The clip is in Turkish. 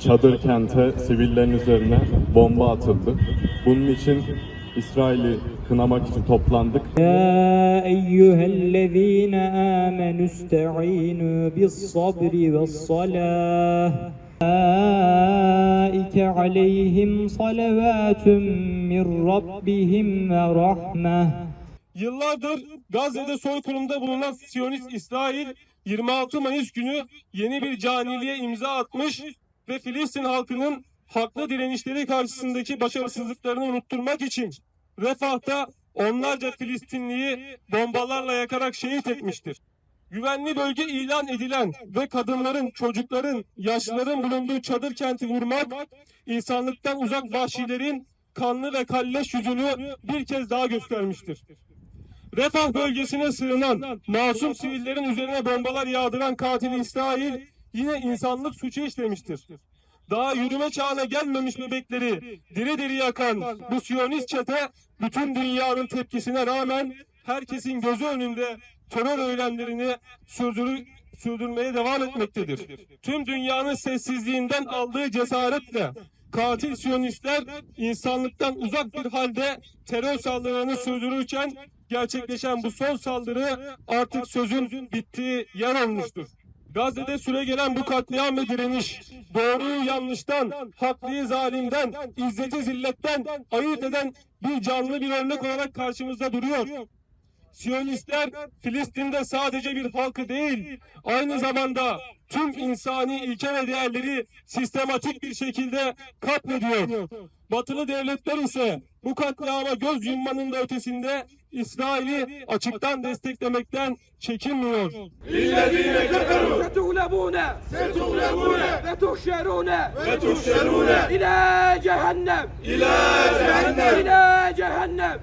çadır kente, sivillerin üzerine bomba atıldı. Bunun için İsrail'i kınamak için toplandık. Ya eyyühellezine amenu iste'inu bis sabri ve salah. Ulaike aleyhim salavatun min rabbihim ve rahmeh. Yıllardır Gazze'de soykırımda bulunan Siyonist İsrail 26 Mayıs günü yeni bir caniliğe imza atmış ve Filistin halkının haklı direnişleri karşısındaki başarısızlıklarını unutturmak için Refah'ta onlarca Filistinliyi bombalarla yakarak şehit etmiştir. Güvenli bölge ilan edilen ve kadınların, çocukların, yaşlıların bulunduğu çadır kenti vurmak, insanlıktan uzak vahşilerin kanlı ve kalleş yüzünü bir kez daha göstermiştir. Refah bölgesine sığınan masum sivillerin üzerine bombalar yağdıran katil İsrail yine insanlık suçu işlemiştir. Daha yürüme çağına gelmemiş bebekleri diri diri yakan bu Siyonist çete bütün dünyanın tepkisine rağmen herkesin gözü önünde terör eylemlerini sürdürü, sürdürmeye devam etmektedir. Tüm dünyanın sessizliğinden aldığı cesaretle katil Siyonistler insanlıktan uzak bir halde terör saldırılarını sürdürürken gerçekleşen bu son saldırı artık sözün bittiği yer olmuştur. Gazze'de süre gelen bu katliam ve direniş, doğruyu yanlıştan, haklıyı zalimden, izzeti zilletten ayırt eden bir canlı bir örnek olarak karşımızda duruyor. Siyonistler Filistin'de sadece bir halkı değil, aynı zamanda tüm insani ilke ve değerleri sistematik bir şekilde katlediyor. Batılı devletler ise bu katliama göz yummanın da ötesinde İsrail'i açıktan desteklemekten çekinmiyor. İllezine keferu setuglemune setuglemune ve tuhşerune ve tuhşerune ila cehennem. İla cehennem. İla cehennem.